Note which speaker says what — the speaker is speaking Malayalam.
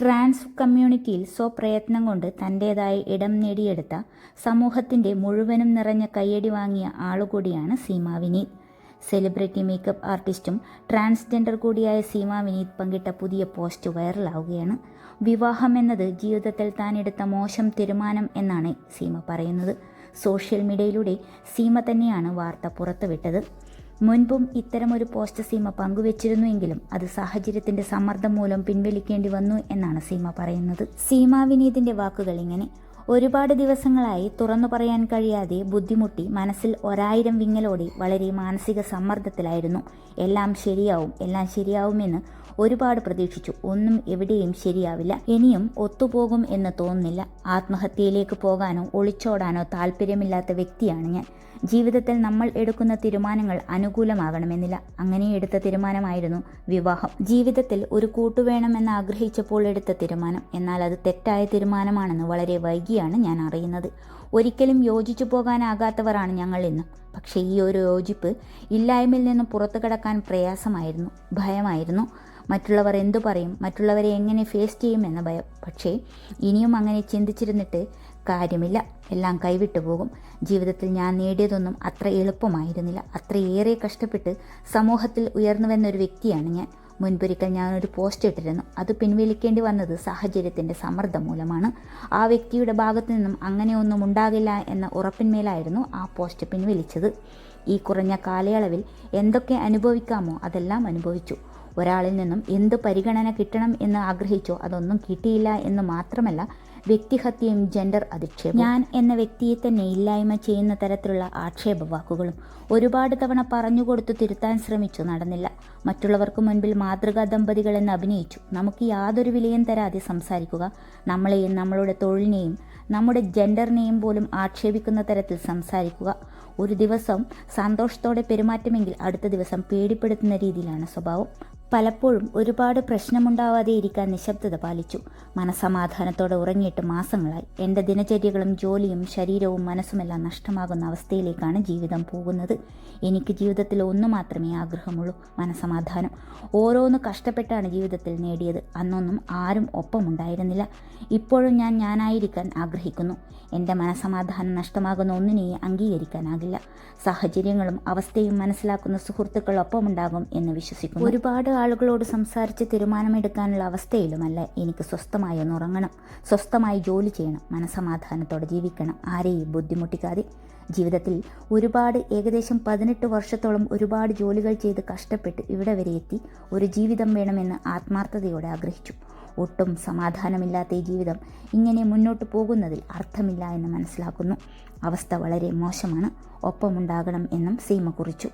Speaker 1: ട്രാൻസ് കമ്മ്യൂണിറ്റിയിൽ സ്വപ്രയത്നം കൊണ്ട് തന്റേതായ ഇടം നേടിയെടുത്ത സമൂഹത്തിന്റെ മുഴുവനും നിറഞ്ഞ കയ്യടി വാങ്ങിയ ആളുകൂടിയാണ് സീമ വിനീത്. സെലിബ്രിറ്റി മേക്കപ്പ് ആർട്ടിസ്റ്റും ട്രാൻസ്ജെൻഡർ കൂടിയായ സീമ വിനീത് പങ്കിട്ട പുതിയ പോസ്റ്റ് വൈറലാവുകയാണ്. വിവാഹം എന്നത് ജീവിതത്തിൽ താൻ എടുത്ത മോശം തീരുമാനം എന്നാണ് സീമ പറയുന്നത്. സോഷ്യൽ മീഡിയയിലൂടെ സീമ തന്നെയാണ് വാർത്ത പുറത്തുവിട്ടത്. മുൻപും ഇത്തരമൊരു പോസ്റ്റ് സീമ പങ്കുവച്ചിരുന്നുവെങ്കിലും അത് സാഹചര്യത്തിന്റെ സമ്മർദ്ദം മൂലം പിൻവലിക്കേണ്ടി വന്നു എന്നാണ് സീമ പറയുന്നത്. സീമ വിനീതിന്റെ വാക്കുകൾ ഇങ്ങനെ ഒരുപാട് ദിവസങ്ങളായി തുറന്നു പറയാൻ കഴിയാതെ ബുദ്ധിമുട്ടി മനസ്സിൽ ഒരായിരം വിങ്ങലോടെ വളരെ മാനസിക സമ്മർദ്ദത്തിലായിരുന്നു. എല്ലാം ശരിയാവും എല്ലാം ശരിയാവുമെന്ന് ഒരുപാട് പ്രതീക്ഷിച്ചു. ഒന്നും എവിടെയും ശരിയാവില്ല. ഇനിയും ഒത്തുപോകും എന്ന് തോന്നുന്നില്ല. ആത്മഹത്യയിലേക്ക് പോകാനോ ഒളിച്ചോടാനോ താല്പര്യമില്ലാത്ത വ്യക്തിയാണ് ഞാൻ. ജീവിതത്തിൽ നമ്മൾ എടുക്കുന്ന തീരുമാനങ്ങൾ അനുകൂലമാകണമെന്നില്ല. അങ്ങനെ എടുത്ത തീരുമാനമായിരുന്നു വിവാഹം. ജീവിതത്തിൽ ഒരു കൂട്ടുവേണമെന്ന് ആഗ്രഹിച്ചപ്പോൾ എടുത്ത തീരുമാനം. എന്നാൽ അത് തെറ്റായ തീരുമാനമാണെന്ന് വളരെ വൈകിയാണ് ഞാൻ അറിയുന്നത്. ഒരിക്കലും യോജിച്ചു പോകാനാകാത്തവരാണ് ഞങ്ങൾ ഇന്ന് പക്ഷേ ഈ ഒരു യോജിപ്പ് ഇല്ലായ്മയിൽ നിന്ന് പുറത്തു കടക്കാൻ പ്രയാസമായിരുന്നു ഭയമായിരുന്നു. മറ്റുള്ളവർ എന്തു പറയും? മറ്റുള്ളവരെ എങ്ങനെ ഫേസ് ചെയ്യുമെന്ന ഭയം. പക്ഷേ ഇനിയും അങ്ങനെ ചിന്തിച്ചിരുന്നിട്ട് കാര്യമില്ല. എല്ലാം കൈവിട്ടു പോകും. ജീവിതത്തിൽ ഞാൻ നേടിയതൊന്നും അത്ര എളുപ്പമായിരുന്നില്ല. അത്രയേറെ കഷ്ടപ്പെട്ട് സമൂഹത്തിൽ ഉയർന്നു വന്ന ഒരു വ്യക്തിയാണ് ഞാൻ. മുൻപൊരിക്കൽ ഞാനൊരു പോസ്റ്റ് ഇട്ടിരുന്നു. അത് പിൻവലിക്കേണ്ടി വന്നത് സാഹചര്യത്തിന്റെ സമ്മർദ്ദം മൂലമാണ്. ആ വ്യക്തിയുടെ ഭാഗത്തു നിന്നും അങ്ങനെയൊന്നും ഉണ്ടാകില്ല എന്ന ഉറപ്പിന്മേലായിരുന്നു ആ പോസ്റ്റ് പിൻവലിച്ചത്. ഈ കുറഞ്ഞ കാലയളവിൽ എന്തൊക്കെ അനുഭവിക്കാമോ അതെല്ലാം അനുഭവിച്ചു. ഒരാളിൽ നിന്നും എന്ത് പരിഗണന കിട്ടണം എന്ന് ആഗ്രഹിച്ചോ അതൊന്നും കിട്ടിയില്ല എന്ന് മാത്രമല്ല വ്യക്തിഹത്യയും ജെൻഡർ അധിക്ഷേപം ഞാൻ എന്ന വ്യക്തിയെ തന്നെ ഇല്ലായ്മ ചെയ്യുന്ന തരത്തിലുള്ള ആക്ഷേപ വാക്കുകളും ഒരുപാട് തവണ പറഞ്ഞുകൊടുത്തു തിരുത്താൻ ശ്രമിച്ചു നടന്നില്ല. മറ്റുള്ളവർക്ക് മുൻപിൽ മാതൃകാ ദമ്പതികൾ എന്ന് അഭിനയിച്ചു. നമുക്ക് യാതൊരു വിലയും തരാതെ സംസാരിക്കുക നമ്മളെയും നമ്മളുടെ തൊഴിലിനെയും നമ്മുടെ ജെൻഡറിനെയും പോലും ആക്ഷേപിക്കുന്ന തരത്തിൽ സംസാരിക്കുക. ഒരു ദിവസം സന്തോഷത്തോടെ പെരുമാറ്റമെങ്കിൽ അടുത്ത ദിവസം പേടിപ്പെടുത്തുന്ന രീതിയിലാണ് സ്വഭാവം. പലപ്പോഴും ഒരുപാട് പ്രശ്നമുണ്ടാവാതെ ഇരിക്കാൻ നിശബ്ദത പാലിച്ചു. മനസമാധാനത്തോടെ ഉറങ്ങിയിട്ട് മാസങ്ങളായി. എന്റെ ദിനചര്യകളും ജോലിയും ശരീരവും മനസ്സുമെല്ലാം നഷ്ടമാകുന്ന അവസ്ഥയിലേക്കാണ് ജീവിതം പോകുന്നത്. എനിക്ക് ജീവിതത്തിൽ ഒന്ന് മാത്രമേ ആഗ്രഹമുള്ളൂ മനസമാധാനം ഓരോന്ന് കഷ്ടപ്പെട്ടാണ് ജീവിതത്തിൽ നേടിയത്. അന്നൊന്നും ആരും ഒപ്പമുണ്ടായിരുന്നില്ല. ഇപ്പോഴും ഞാൻ ഞാനായിരിക്കാൻ ആഗ്രഹിക്കുന്നു. എന്റെ മനസമാധാനം നഷ്ടമാകുന്ന ഒന്നിനെയും അംഗീകരിക്കാനാകില്ല. സാഹചര്യങ്ങളും അവസ്ഥയും മനസ്സിലാക്കുന്ന സുഹൃത്തുക്കൾ ഒപ്പമുണ്ടാകും എന്ന് വിശ്വസിക്കുന്നു. ഒരുപാട് ആളുകളോട് സംസാരിച്ച് തീരുമാനമെടുക്കാനുള്ള അവസ്ഥയിലുമല്ല എനിക്ക് സ്വസ്ഥമായി ഒന്ന് ഉറങ്ങണം. സ്വസ്ഥമായി ജോലി ചെയ്യണം. മനസമാധാനത്തോടെ ജീവിക്കണം. ആരെയും ബുദ്ധിമുട്ടിക്കാതെ. ജീവിതത്തിൽ ഒരുപാട് ഏകദേശം പതിനെട്ട് വർഷത്തോളം ഒരുപാട് ജോലികൾ ചെയ്ത് കഷ്ടപ്പെട്ട് ഇവിടെ വരെ എത്തി ഒരു ജീവിതം വേണമെന്ന് ആത്മാർത്ഥതയോടെ ആഗ്രഹിച്ചു. ഒട്ടും സമാധാനമില്ലാത്ത ഈ ജീവിതം ഇങ്ങനെ മുന്നോട്ട് പോകുന്നതിൽ അർത്ഥമില്ല എന്ന് മനസ്സിലാക്കുന്നു. അവസ്ഥ വളരെ മോശമാണ്. ഒപ്പമുണ്ടാകണം എന്നും സീമ കുറിച്ചു.